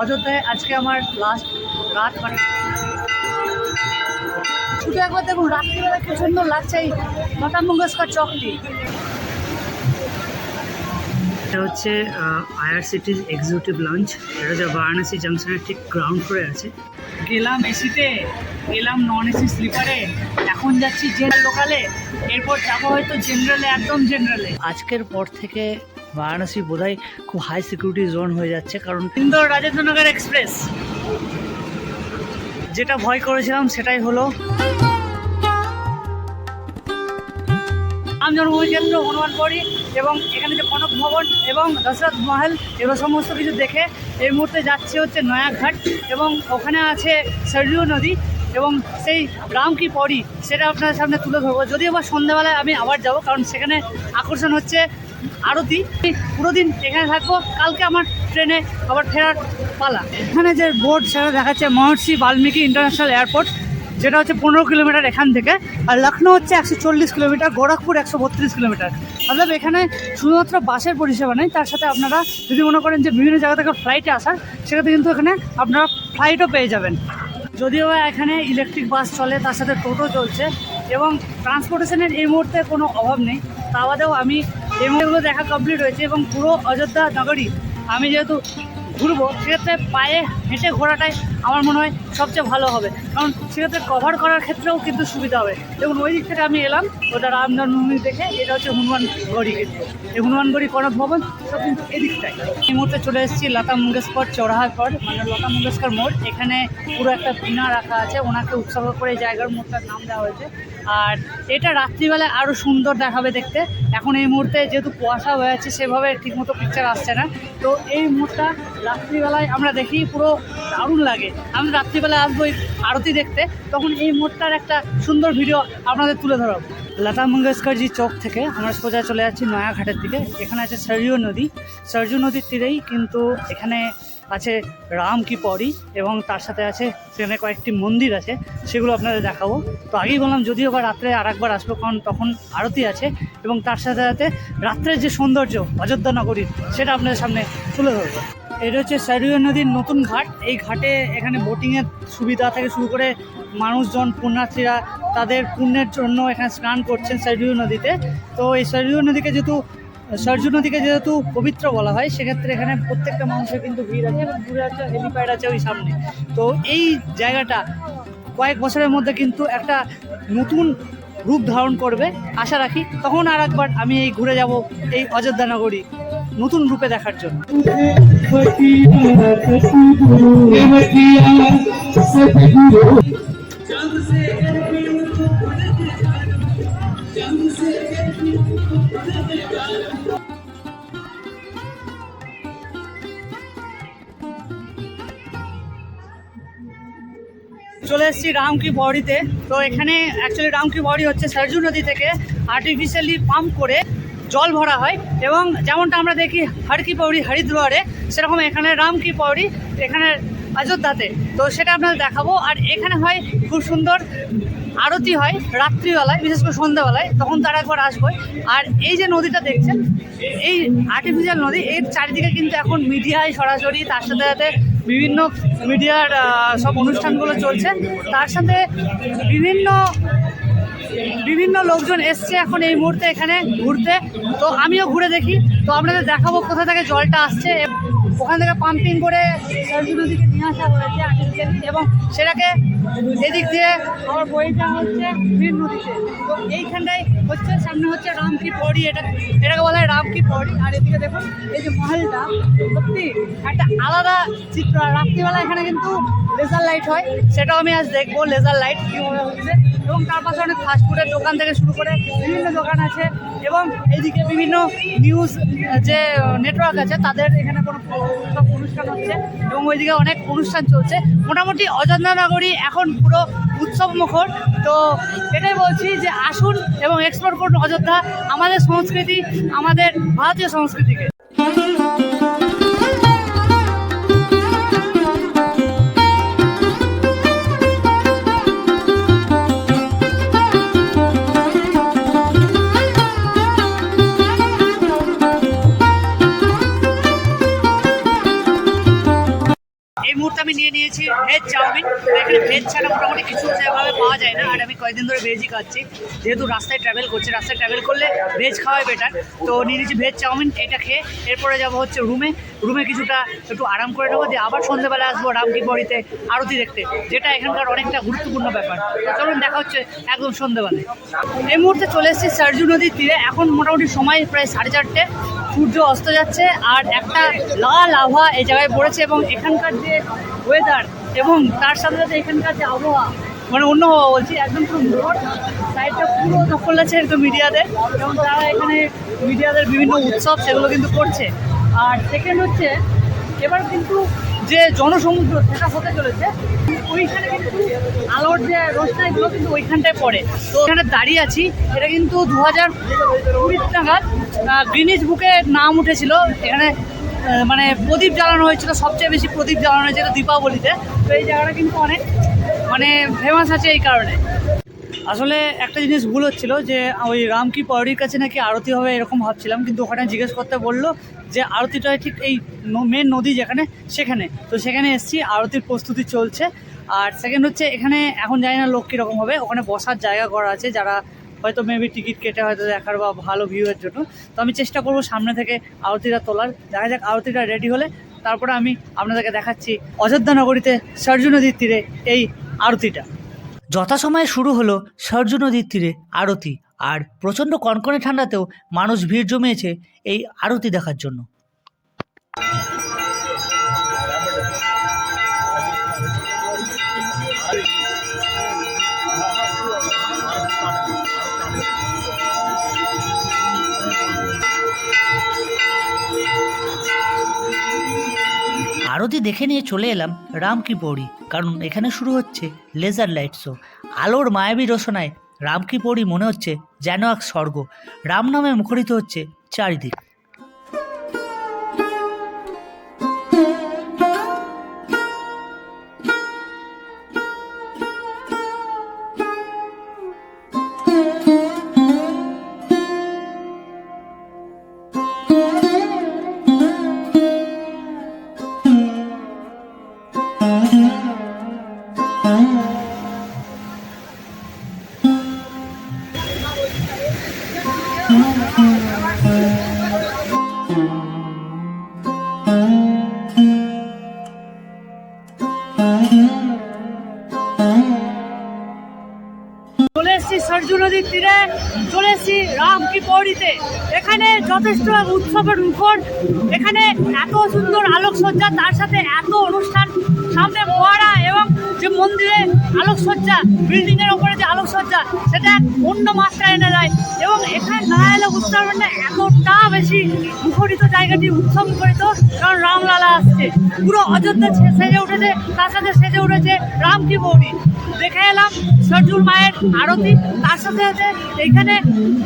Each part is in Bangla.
অযোধ্যায় আজকে আমার লাস্ট রাত মানে শুধু একবার দেখুন রাত্রিবেলা কি সুন্দর লাগছে এই লতা মঙ্গেশকর চকটি। এটা হচ্ছে আইআরসিটির এক্সিকিউটিভ লঞ্চ এটা হচ্ছে বারাণসী জাংশনের ঠিক গ্রাউন্ড ফ্লোরে আছে। গেলাম এসিতে গেলাম নন এসি স্লিপারে এখন যাচ্ছি জেনারেল লোকালে এরপর যাব হয়তো জেনারেলে একদম জেনারেলে আজকের পর থেকে বারাণসী বোধহয় খুব হাই সিকিউরিটি জোন হয়ে যাচ্ছে কারণ ইন্দোর রাজেন্দ্রনগর এক্সপ্রেস যেটা ভয় করেছিলাম সেটাই হলো রাম কেন্দ্র হনুমান পড়ি এবং এখানে যে কনক ভবন এবং দশরথ মহল এগুলো সমস্ত কিছু দেখে এই মুহূর্তে যাচ্ছে হচ্ছে নয়াঘাট এবং ওখানে আছে সরজু নদী এবং সেই রাম কি পড়ি সেটা আপনাদের সামনে তুলে ধরবো। যদিও বা সন্ধ্যাবেলায় আমি আবার যাব, কারণ সেখানে আকর্ষণ হচ্ছে আরতি। পুরো দিন এখানে থাকব। কালকে আমার ট্রেনে আবার ফেরার পালা। এখানে যে বোর্ড সেটা দেখাচ্ছে মহর্ষি বাল্মীকি ইন্টারন্যাশনাল এয়ারপোর্ট, যেটা হচ্ছে পনেরো কিলোমিটার এখান থেকে। আর লখনৌ হচ্ছে একশো চল্লিশ কিলোমিটার, গোরখপুর একশো বত্রিশ কিলোমিটার। মতলব এখানে শুধুমাত্র বাসের পরিষেবা নেই, তার সাথে আপনারা যদি মনে করেন যে বিভিন্ন জায়গা থেকে ফ্লাইটে আসার সেক্ষেত্রে কিন্তু এখানে আপনারা ফ্লাইটও পেয়ে যাবেন। যদিও এখানে ইলেকট্রিক বাস চলে, তার সাথে টোটো চলছে, এবং ট্রান্সপোর্টেশনের এই মুহূর্তে কোনো অভাব নেই। তা বাদেও আমি এই মুহূর্তেগুলো দেখা কমপ্লিট হয়েছে এবং পুরো অযোধ্যা নগরী আমি যেহেতু ঘুরবো, সেক্ষেত্রে পায়ে হেঁটে ঘোরাটাই আমার মনে হয় সবচেয়ে ভালো হবে। কারণ সেক্ষেত্রে কভার করার ক্ষেত্রেও কিন্তু সুবিধা হবে। এবং ওই দিক থেকে আমি এলাম, ওটা রাম জন্মভূমি দেখে, এটা হচ্ছে হনুমান গড়ি কিন্তু। এই হনুমান গড়ি কনক ভবন, সব কিন্তু এদিকটাই। এই মুহূর্তে চলে এসেছি লতা মঙ্গেশকর চৌরাহার পর মানে লতা মঙ্গেশকর মোড়। এখানে পুরো একটা পিনা রাখা আছে, ওনাকে উৎসর্গ করে জায়গার মোড়টার নাম দেওয়া হয়েছে। আর এটা রাত্রিবেলায় আরও সুন্দর দেখাবে দেখতে। এখন এই মুহূর্তে যেহেতু কুয়াশা হয়ে আছে, সেভাবে ঠিকমতো পিকচার আসছে না। তো এই মুহূর্তটা রাত্রিবেলায় আমরা দেখি, পুরো দারুণ লাগে। আমি রাত্রিবেলায় আসব আরতি দেখতে। তখন এই মোড়টার একটা সুন্দর ভিডিও আপনাদের তুলে ধরব। লতা মঙ্গেশকরজি চৌক থেকে আমরা সোজা চলে যাচ্ছি নয়াঘাটের দিকে। এখানে আছে সরজু নদী। সরজু নদীর তীরেই কিন্তু এখানে আছে রাম কি পরি এবং তার সাথে আছে সেখানে কয়েকটি মন্দির আছে, সেগুলো আপনাদের দেখাবো। তো আগেই বললাম, যদিও বা রাত্রে আর একবার আসব, কারণ তখন আরতি আছে এবং তার সাথে সাথে রাত্রের যে সৌন্দর্য অযোধ্যা নগরীর, সেটা আপনাদের সামনে তুলে ধরবো। এটা হচ্ছে সারিয়া নদীর নতুন ঘাট। এই ঘাটে এখানে বোটিংয়ের সুবিধা থেকে শুরু করে মানুষজন, পুণ্যার্থীরা তাদের পুণ্যের জন্য এখানে স্নান করছেন সারিয়া নদীতে। তো এই সারিয়া নদীকে যেহেতু সরজু নদীকে যেহেতু পবিত্র বলা হয়, সেক্ষেত্রে এখানে প্রত্যেকটা মানুষের কিন্তু ভিড় আছে এবং দূরে আছে হেলিপ্যাড আছে ওই সামনে। তো এই জায়গাটা কয়েক বছরের মধ্যে কিন্তু একটা নতুন রূপ ধারণ করবে, আশা রাখি। তখন আর একবার আমি এই ঘুরে যাব এই অযোধ্যা নগরী নতুন রূপে দেখার জন্য। চলে এসেছি রামকি বড়িতে তো এখানে অ্যাকচুয়ালি রামকি বড়ি হচ্ছে সরজু নদী থেকে আর্টিফিশিয়ালি পাম্প করে জল ভরা হয় এবং যেমনটা আমরা দেখি হরকি পৌড়ি হরিদ্বারে, সেরকম এখানে রামকি পৌড়ি এখানে অযোধ্যাতে। তো সেটা আপনাদের দেখাবো। আর এখানে হয় খুব সুন্দর আরতি হয় রাত্রিবেলায়, বিশেষ করে সন্ধ্যাবেলায়, তখন তারা একবার আসবে। আর এই যে নদীটা দেখছেন, এই আর্টিফিশিয়াল নদী, এর চারিদিকে কিন্তু এখন মিডিয়ায় সরাসরি তার সাথে সাথে বিভিন্ন মিডিয়ার সব অনুষ্ঠানগুলো চলছে। তার সাথে বিভিন্ন বিভিন্ন লোকজন এসছে এখন এই মুহূর্তে এখানে ঘুরতে। তো আমিও ঘুরে দেখি। তো আপনাদের দেখাবো কোথা থেকে জলটা আসছে। ওখান থেকে পাম্পিং করে নদীকে নিয়ে আসা হয়েছে এবং সেটাকে এদিক দিয়ে আমার বইটা হচ্ছে বীর নদীতে তো এইখানটায় হচ্ছে, সামনে হচ্ছে রামকি পড়ি এটা এটাকে বলা হয় রাম কি পড়ি আর এদিকে দেখুন, এই যে মহলটা, সত্যি একটা আলাদা চিত্র। রাত্রিবেলা এখানে কিন্তু লেজার লাইট হয়, সেটাও আমি আজ দেখব লেজার লাইট কীভাবে হচ্ছে? এবং তার পাশে অনেক ফাস্টফুডের দোকান থেকে শুরু করে বিভিন্ন দোকান আছে এবং এইদিকে বিভিন্ন নিউজ যে নেটওয়ার্ক আছে, তাদের এখানে কোনো সব অনুষ্ঠান হচ্ছে এবং ওইদিকে অনেক অনুষ্ঠান চলছে। মোটামুটি অযোধ্যা নগরী এখন পুরো উৎসব মুখর। তো এটাই বলছি যে আসুন এবং এক্সপ্লোর করুন অযোধ্যা, আমাদের সংস্কৃতি, আমাদের ভারতীয় সংস্কৃতিকে। আমি নিয়ে নিয়েছি ভেজ চাউমিন। এখানে ভেজ ছাড়া মোটামুটি কিছু সেভাবে পাওয়া যায় না। আর আমি কয়েকদিন ধরে ভেজই খাচ্ছি। যেহেতু রাস্তায় ট্রাভেল করছি, রাস্তায় ট্রাভেল করলে ভেজ খাওয়াই বেটার তো নিয়ে নিয়েছি ভেজ চাউমিন, এটা খেয়ে এরপরে যাব হচ্ছে রুমে রুমে কিছুটা একটু আরাম করে নেব, দিয়ে আবার সন্ধ্যেবেলা আসব রামকিপড়িতে আরতি দেখতে, যেটা এখানকার অনেকটা গুরুত্বপূর্ণ ব্যাপার। চলুন দেখা হচ্ছে একদম সন্ধ্যেবেলায় এই মুহূর্তে চলে এসেছি সারজু নদীর তীরে, এখন মোটামুটি সময় প্রায় সাড়ে চারটে, সূর্য অস্ত যাচ্ছে, আর একটা লাল আবহাওয়া এই জায়গায় পড়েছে, এবং এখানকার যে ওয়েদার এবং তার সাথে সাথে এখানকার যে আবহাওয়া মানে অন্য হওয়া বলছি, একদম পুরো মোট সাইডটা পুরো দখল আছে একদম মিডিয়াদের এবং তারা এখানে মিডিয়াদের বিভিন্ন উৎসব সেগুলো কিন্তু করছে। আর সেকেন্ড হচ্ছে, এবার কিন্তু যে জনসমুদ্র, সেটা হতে চলেছে। ওইখানে কিন্তু আলোর যে রোশটা এগুলো কিন্তু ওইখানটায় পড়ে। তো এখানে দাঁড়িয়ে আছি। এটা কিন্তু দু হাজার কুড়ি নাগাদ গ্রিনিজ বুকে নাম উঠেছিল। এখানে মানে প্রদীপ জ্বালানো হয়েছিল, সবচেয়ে বেশি প্রদীপ জ্বালানো হয়েছিল দীপাবলিতে। তো এই জায়গাটা কিন্তু অনেক মানে ফেমাস আছে এই কারণে। আসলে একটা জিনিস ভুল হচ্ছিল যে, ওই রামকি পাউরির কাছে নাকি আরতি হবে এরকম ভাবছিলাম, কিন্তু ওখানে জিজ্ঞেস করতে বলল যে, আরতিটা ঠিক এই মেন নদী যেখানে, সেখানে। তো সেখানে এসছি, আরতির প্রস্তুতি চলছে। আর সেকেন্ড হচ্ছে, এখানে এখন জানি না লোক কীরকম হবে, ওখানে বসার জায়গা করা আছে, যারা হয়তো মেবি টিকিট কেটে হয়তো দেখার বা ভালো ভিউয়ের জন্য। তো আমি চেষ্টা করব সামনে থেকে আরতিটা তোলার। দেখা যাক আরতিটা রেডি হলে, তারপরে আমি আপনাদেরকে দেখাচ্ছি অযোধ্যা নগরীতে সরজু নদীর তীরে এই আরতিটা। যথাসময়ে শুরু হলো সরজ নদীর তীরে আরতি আর প্রচণ্ড কনকনে ঠান্ডাতেও মানুষ ভিড় জমিয়েছে এই আরতি দেখার জন্য। আরতি দেখে নিয়ে চলে এলাম রামকি পৌড়ি কারণ এখানে শুরু হচ্ছে লেজার লাইট শো আলোর মায়াবী রোশনায় রামকি পৌড়ি মনে হচ্ছে যেন এক স্বর্গ। রাম নামে মুখরিত হচ্ছে চারিদিক। চলে এসেছি সরজু নদীর তীরে। চলে এসেছি রামকি পৌরিতে। এখানে যথেষ্ট উৎসবের মুখর এখানে এত সুন্দর আলোকসজ্জা, তার সাথে এত অনুষ্ঠান। সামনে ফোয়ারা এবং যে মন্দিরে আলোকসজ্জা বিল্ডিং এর উপরে যে আলোকসজ্জা, সেটা এক অন্য মাত্রা এনে দেয়। এবং এখানে না এলে এতটা বেশি মুখরিত জায়গাটি উৎসব মুখরিত, কারণ রামলালা আসছে। পুরো অযোধ্যা সেজে উঠেছে, তার সাথে সেজে উঠেছে রামকি পৌরি দেখে এলাম সরজুল মায়ের আরতি, তার সাথে সাথে এইখানে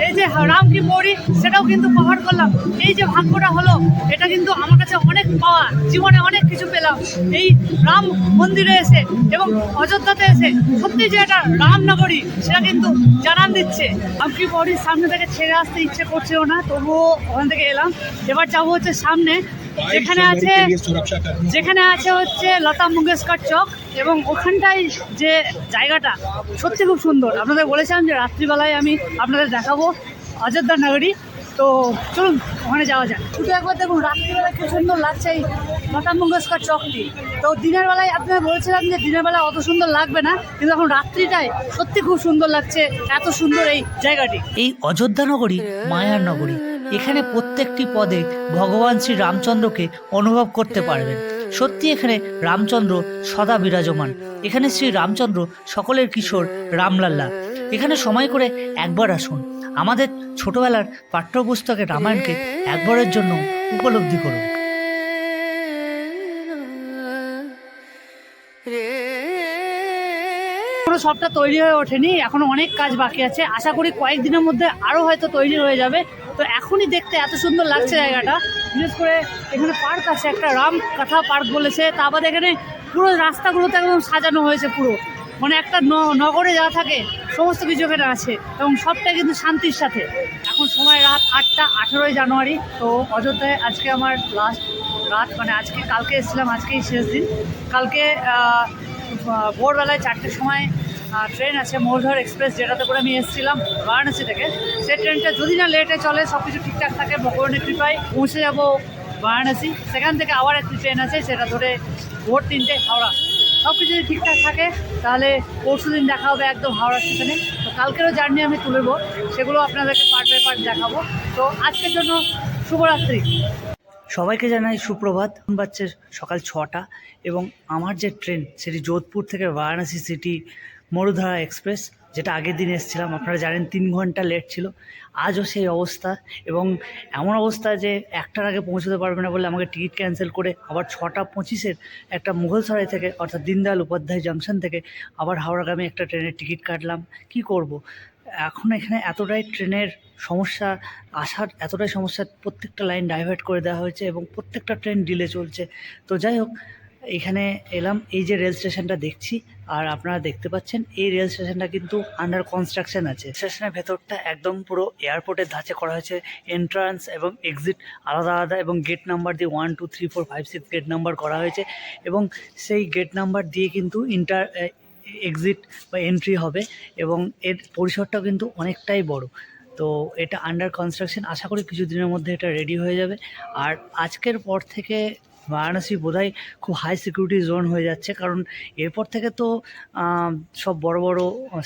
এই যে রামকি পৌরি সেটাও কিন্তু কভার করলাম। এই যে ভাগ্যটা হলো, এটা কিন্তু আমার কাছে অনেক পাওয়া, জীবনে অনেক কিছু পেলাম। এই রাম মন্দিরে এসে এবং অযোধ্যাতে এসে সত্যি যে এটা রামনগরী সেটা কিন্তু জানান দিচ্ছে। রামকি পৌরির সামনে থেকে ছেড়ে আসতে ইচ্ছে করছেও না তবুও ওখান থেকে এলাম। এবার যাব হচ্ছে সামনে যেখানে আছে যেখানে আছে হচ্ছে লতা মঙ্গেশকর চক এবং ওখানটায় যে জায়গাটা সত্যি খুব সুন্দর। আপনাদের বলেছিলাম যে রাত্রিবেলায় আমি আপনাদের দেখাবো অযোধ্যা নগরী। তো চলুন, ওখানে যাওয়া যায় শুধু একবার দেখুন, রাত্রিবেলা কি সুন্দর লাগছে এই লতা মঙ্গেশকর চকটি। তো দিনের বেলায় আপনারা বলেছিলাম যে দিনের বেলা অত সুন্দর লাগবে না, কিন্তু এখন রাত্রিটায় সত্যি খুব সুন্দর লাগছে, এত সুন্দর এই জায়গাটি। এই অযোধ্যা নগরী, মায়ার নগরী, এখানে প্রত্যেকটি পদে ভগবান শ্রী রামচন্দ্রকে অনুভব করতে পারবেন। সত্যি এখানে রামচন্দ্র সদা বিরাজমান। এখানে শ্রী রামচন্দ্র সকলের কিশোর রামলাল্লা। এখানে সময় করে একবার আসুন। আমাদের ছোটবেলার পাঠ্যপুস্তকের রামায়ণকে একবারের জন্য উপলব্ধি করুন। সবটা তৈরি হয়ে ওঠেনি, এখনও অনেক কাজ বাকি আছে। আশা করি কয়েকদিনের মধ্যে আরও হয়তো তৈরি হয়ে যাবে। তো এখনই দেখতে এত সুন্দর লাগছে জায়গাটা। বিশেষ করে এখানে পার্ক আছে, একটা রাম কথা পার্ক বলেছে। তা এখানে পুরো রাস্তাগুলোতে একদম সাজানো হয়েছে পুরো। মানে একটা নগরে যা থাকে, সমস্ত কিছু এখানে আছে এবং সবটা কিন্তু শান্তির সাথে। এখন সময় রাত আটটা আঠেরোই জানুয়ারি, তো অযোধ্যায় আজকে আমার লাস্ট রাত মানে আজকে, কালকে এসেছিলাম, আজকেই শেষ দিন। কালকে ভোরবেলায় চারটের সময় ট্রেন আছে মৌলধর এক্সপ্রেস যেটাতে করে আমি এসেছিলাম বারাণসী থেকে। সেই ট্রেনটা যদি না লেটে চলে সব কিছু ঠিকঠাক থাকে, ভগবানের কৃপায় পৌঁছে যাব বারাণসী। সেখান থেকে আবার একটি ট্রেন আছে, সেটা ধরে ভোর তিনটে, হাওড়া। সব কিছু যদি ঠিকঠাক থাকে, তাহলে পরশু দিন দেখা হবে একদম হাওড়া স্টেশনে। তো কালকেরও জার্নি আমি তুলব সেগুলো আপনাদেরকে পার্ট বাই পার্ট দেখাবো। তো আজকের জন্য শুভরাত্রি। সবাইকে জানাই সুপ্রভাত। বাচ্চার সকাল ছটা এবং আমার যে ট্রেন, সেটি যোধপুর থেকে বারাণসী সিটি মরুধারা এক্সপ্রেস। যেটা আগের দিন এসেছিলাম, আপনারা জানেন তিন ঘণ্টা লেট ছিল। আজও সেই অবস্থা এবং এমন অবস্থা যে একটার আগে পৌঁছতে পারবে না বলে আমাকে টিকিট ক্যান্সেল করে আবার ছটা পঁচিশের একটা মুঘলসরাই থেকে অর্থাৎ দিনদয়াল উপাধ্যায় জাংশন থেকে আবার হাওড়াগামী একটা ট্রেনের টিকিট কাটলাম। কি করব। এখন এখানে এতটাই ট্রেনের সমস্যা, আসার এতটাই সমস্যা, প্রত্যেকটা লাইন ডাইভার্ট করে দেওয়া হয়েছে এবং প্রত্যেকটা ট্রেন ডিলে চলছে। তো যাই হোক এখানে এলাম, এই যে রেল স্টেশনটা দেখছি, আর আপনারা দেখতে পাচ্ছেন, এই রেল স্টেশনটা কিন্তু আন্ডার কনস্ট্রাকশন আছে। স্টেশনের ভেতরটা একদম পুরো এয়ারপোর্টের ধাঁচে করা হয়েছে এন্ট্রান্স এবং এক্সিট আলাদা আলাদা এবং গেট নাম্বার দিয়ে one two three four five six gate number করা হয়েছে এবং সেই গেট নাম্বার দিয়ে কিন্তু ইন্টার এক্সিট বা এন্ট্রি হবে এবং এর পরিসরটাও কিন্তু অনেকটাই বড়। তো এটা আন্ডার কনস্ট্রাকশন আশা করি কিছুদিনের মধ্যে এটা রেডি হয়ে যাবে। আর আজকের পর থেকে বারাণসী বোধহয় খুব হাই সিকিউরিটি জোন হয়ে যাচ্ছে। কারণ এরপর থেকে তো সব বড় বড়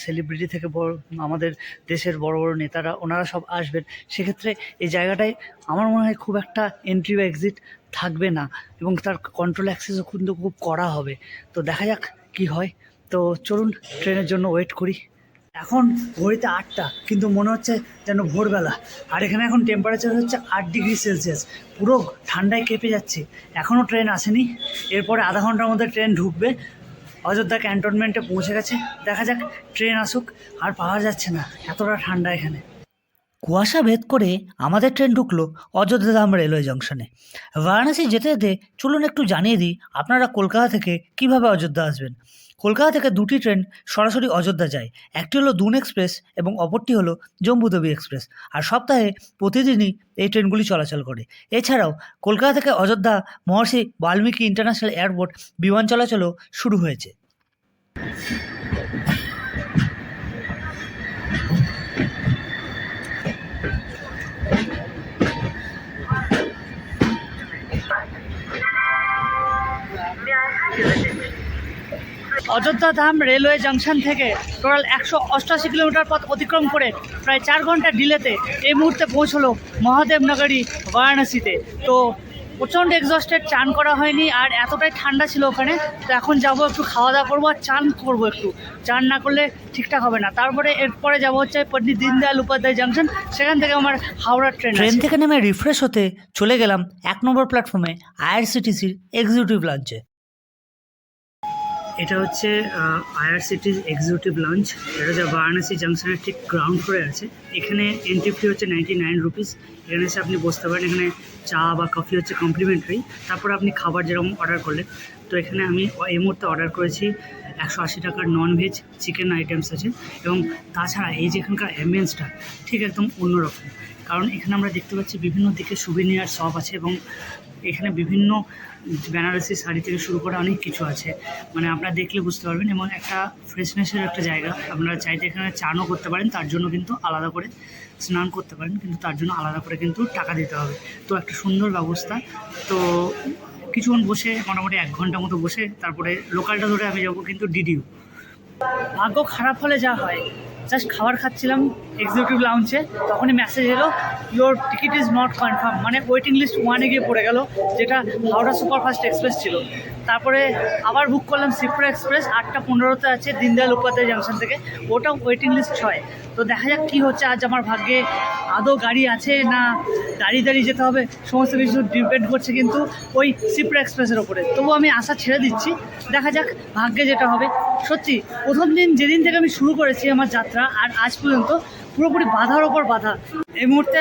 সেলিব্রিটি থেকে বড়, আমাদের দেশের বড় বড় নেতারা, ওনারা সব আসবেন। সেক্ষেত্রে এই জায়গাটায় আমার মনে হয় খুব একটা এন্ট্রি বা এক্সিট থাকবে না এবং তার কন্ট্রোল অ্যাক্সেসও কিন্তু খুব করা হবে। তো দেখা যাক কি হয়। তো চলুন, ট্রেনের জন্য ওয়েট করি। এখন ঘড়িতে আটটা, কিন্তু মনে হচ্ছে যেন ভোরবেলা। আর এখানে এখন টেম্পারেচার হচ্ছে আট ডিগ্রি সেলসিয়াস পুরো ঠান্ডায় কেঁপে যাচ্ছে। এখনও ট্রেন আসেনি। এরপরে আধা ঘণ্টার মধ্যে ট্রেন ঢুকবে। অযোধ্যা ক্যান্টনমেন্টে পৌঁছে গেছে। দেখা যাক ট্রেন আসুক। আর পাওয়া যাচ্ছে না। এতটা ঠান্ডা এখানে। কুয়াশা ভেদ করে আমাদের ট্রেন ঢুকলো অযোধ্যা অযোধ্যাধাম রেলওয়ে জংশনে। বারাণসী যেতে যেতে চলুন একটু জানিয়ে দিই আপনারা কলকাতা থেকে কীভাবে অযোধ্যা আসবেন। কলকাতা থেকে দুটি ট্রেন সরাসরি অযোধ্যা যায়। একটি হলো দুন এক্সপ্রেস এবং অপরটি হলো জম্বুতবি এক্সপ্রেস। আর সপ্তাহে প্রতিদিনই এই ট্রেনগুলি চলাচল করে। এছাড়াও কলকাতা থেকে অযোধ্যা মহর্ষি বাল্মীকি ইন্টারন্যাশনাল এয়ারপোর্ট বিমান চলাচলও শুরু হয়েছে। অযোধ্যা ধাম রেলওয়ে জাংশন থেকে টোটাল একশো অষ্টআশি কিলোমিটার পথ অতিক্রম করে প্রায় চার ঘণ্টা ডিলেতে এই মুহূর্তে পৌঁছলো মহাদেবনগরী বারাণসীতে। তো প্রচণ্ড এক্সস্টেড চান করা হয়নি আর এতটাই ঠান্ডা ছিল ওখানে তো এখন যাব একটু খাওয়া দাওয়া করব আর চান করব একটু। চান না করলে ঠিকঠাক হবে না। তারপরে এরপরে যাব হচ্ছে পণ্ডিত দীনদয়াল উপাধ্যায় জাংশন সেখান থেকে আমার হাওড়া ট্রেন ট্রেন থেকে নেমে রিফ্রেশ হতে চলে গেলাম এক নম্বর প্ল্যাটফর্মে আইআরসিটিসির এক্সিকিউটিভ লঞ্চে এটা হচ্ছে আইআরসিটির এক্সিকিউটিভ লঞ্চ এটা হচ্ছে বারাণসী জাংশনের ঠিক গ্রাউন্ড ফ্লোরে আছে। এখানে এন্ট্রি ফি হচ্ছে নাইনটি নাইন রুপিস এখানে এসে আপনি বসতে পারেন। এখানে চা বা কফি হচ্ছে কমপ্লিমেন্টারি তারপর আপনি খাবার যেরকম অর্ডার করলেন। তো এখানে আমি এই মুহূর্তে অর্ডার করেছি একশো আশি টাকার নন ভেজ চিকেন আইটেমস আছে। এবং তাছাড়া এই যে এখানকার অ্যাম্বিয়েন্সটা ঠিক একদম অন্যরকম। কারণ এখানে আমরা দেখতে পাচ্ছি বিভিন্ন দিকে সুবিনিয়ার শপ আছে এবং এখানে বিভিন্ন বেনারসি শাড়ি থেকে শুরু করে অনেক কিছু আছে। মানে আপনারা দেখলে বুঝতে পারবেন এবং একটা ফ্রেশনেসের একটা জায়গা। আপনারা চাইতে এখানে চানও করতে পারেন, তার জন্য কিন্তু আলাদা করে স্নান করতে পারেন, কিন্তু তার জন্য আলাদা করে কিন্তু টাকা দিতে হবে। তো একটা সুন্দর ব্যবস্থা। তো কিছুক্ষণ বসে মোটামুটি এক ঘণ্টা মতো বসে, তারপরে লোকালটা ধরে আমি যাব কিন্তু ডিডিউ ভাগ্য খারাপ হলে যা হয়। জাস্ট খাবার খাচ্ছিলাম এক্সিকিউটিভ লাউঞ্চে তখনই মেসেজ এলো your ticket is not confirm মানে ওয়েটিং লিস্ট ওয়ানে গিয়ে পড়ে গেল, যেটা হাওড়া সুপারফাস্ট এক্সপ্রেস ছিল। তারপরে আবার বুক করলাম সিপ্রা এক্সপ্রেস, আটটা পনেরোতে আছে দিনদয়াল উপাধ্যায় জাংশন থেকে। ওটাও ওয়েটিং লিস্ট ছয়। তো দেখা যাক কী হচ্ছে, আজ আমার ভাগ্যে আদৌ গাড়ি আছে না দাঁড়িয়ে দাঁড়িয়ে যেতে হবে, সমস্ত কিছু ডিপেন্ড করছে কিন্তু ওই সিপ্রা এক্সপ্রেসের ওপরে। তবু আমি আশা ছেড়ে দিচ্ছি, দেখা যাক ভাগ্যে যেটা হবে। সত্যি, প্রথম দিন যেদিন থেকে আমি শুরু করেছি আমার যাত্রা, আর আজ পর্যন্ত পুরোপুরি বাধার ওপর বাধা। এই মুহূর্তে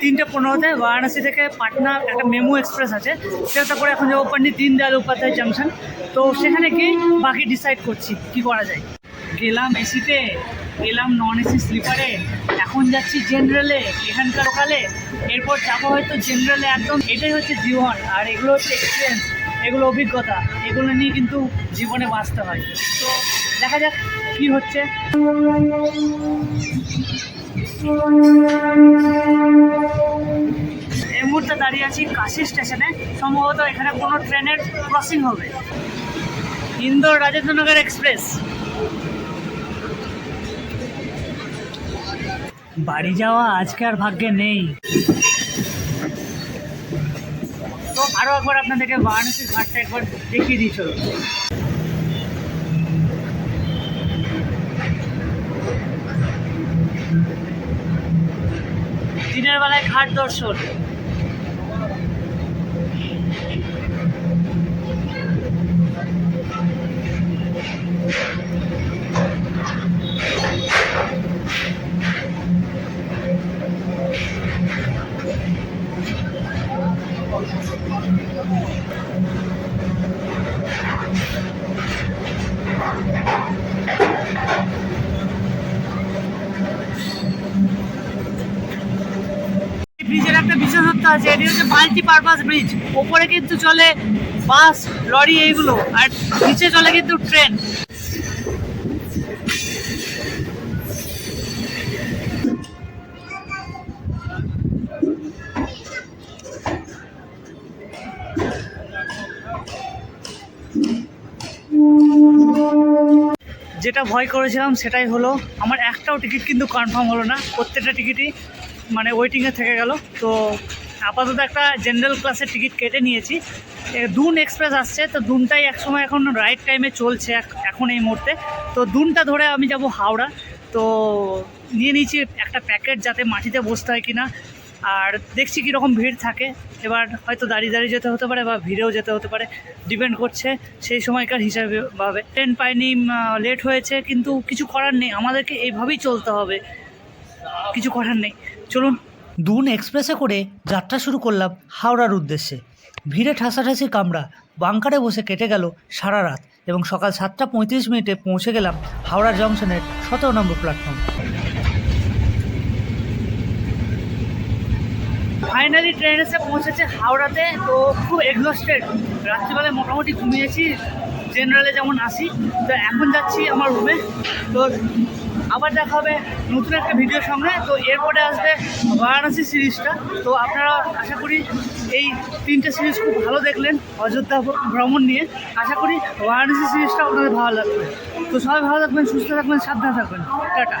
তিনটে পনেরোতে বারাণসী থেকে পাটনা একটা মেমু এক্সপ্রেস আছে। সেটা করে এখন যাব পণ্ডিত দীনদয়াল উপাধ্যায় জাংশন। তো সেখানে গিয়ে বাকি ডিসাইড করছি, কি করা যায়। গেলাম এসিতে, গেলাম নন এসি স্লিপারে এখন যাচ্ছি জেনারেলে এখানকার লোকালে এরপর যাব হয়তো জেনারেলে একদম, এটাই হচ্ছে জীবন আর এগুলো হচ্ছে এক্সপিরিয়েন্স এগুলো অভিজ্ঞতা, এগুলো নিয়ে কিন্তু জীবনে বাঁচতে হয়। তো দেখা যাক কি হচ্ছে। এই মুহূর্তে দাঁড়িয়ে আছি কাশি স্টেশনে। সম্ভবত এখানে কোনো ট্রেনের ক্রসিং হবে। ইন্দোর রাজেন্দ্রনগর এক্সপ্রেস। বাড়ি যাওয়া আজকে আর ভাগ্যে নেই। আরও একবার আপনাদেরকে বারাণসীর ঘাটটা একবার দেখিয়ে দিই চলো দিনের বেলায় ঘাট দর্শন। বিশেষত্ব আছে এটি হচ্ছে মাল্টি পারপাস ব্রিজ ওপরে কিন্তু চলে বাস, লরি এইগুলো, আর নিচে চলে কিন্তু ট্রেন যেটা ভয় করেছিলাম সেটাই হলো, আমার একটাও টিকিট কিন্তু কনফার্ম হলো না, প্রত্যেকটা টিকিটই মানে ওয়েটিংয়ে থেকে গেল, তো আপাতত একটা জেনারেল ক্লাসের টিকিট কেটে নিয়েছি। দুন এক্সপ্রেস আসছে, তো দুনটাই একসময় এখন রাইট টাইমে চলছে এখন এই মুহূর্তে। তো দুনটা ধরে আমি যাব হাওড়া। তো নিয়ে নিয়েছি একটা প্যাকেট যাতে মাটিতে বসতে হয় কিনা। আর দেখছি কীরকম ভিড় থাকে। এবার হয়তো দাঁড়িয়ে দাঁড়িয়ে যেতে হতে পারে বা ভিড়েও যেতে হতে পারে। ডিপেন্ড করছে সেই সময়কার হিসাবে ভাবে। ট্রেন পাইনি লেট হয়েছে, কিন্তু কিছু করার নেই। আমাদেরকে এইভাবেই চলতে হবে। কিছু করার নেই। চলুন। দুন এক্সপ্রেসে করে যাত্রা শুরু করলাম হাওড়ার উদ্দেশ্যে। ভিড়ে ঠাসাঠাসি কামড়া বাংকারে বসে কেটে গেল সারা রাত এবং সকাল সাতটা পঁয়ত্রিশ মিনিটে পৌঁছে গেলাম হাওড়া জংশনের সতেরো নম্বর প্ল্যাটফর্ম ফাইনালি ট্রেন এসে পৌঁছেছে হাওড়াতে, তো খুব এক্সস্টেড রাত্রিবেলায় মোটামুটি ঘুমিয়েছি জেনারেলে যেমন আসি, তো এখন যাচ্ছি আমার রুমে তো আবার দেখা হবে নতুন একটা ভিডিও সঙ্গে তো এরপরে আসবে বারাণসী সিরিজটা। তো আপনারা আশা করি এই তিনটে সিরিজ খুব ভালো দেখলেন, অযোধ্যা ভ্রমণ নিয়ে। আশা করি বারাণসী সিরিজটা আপনাদের ভালো লাগবে। তো সবাই ভালো থাকবেন, সুস্থ থাকবেন, সাবধানে থাকবেন। টাটা।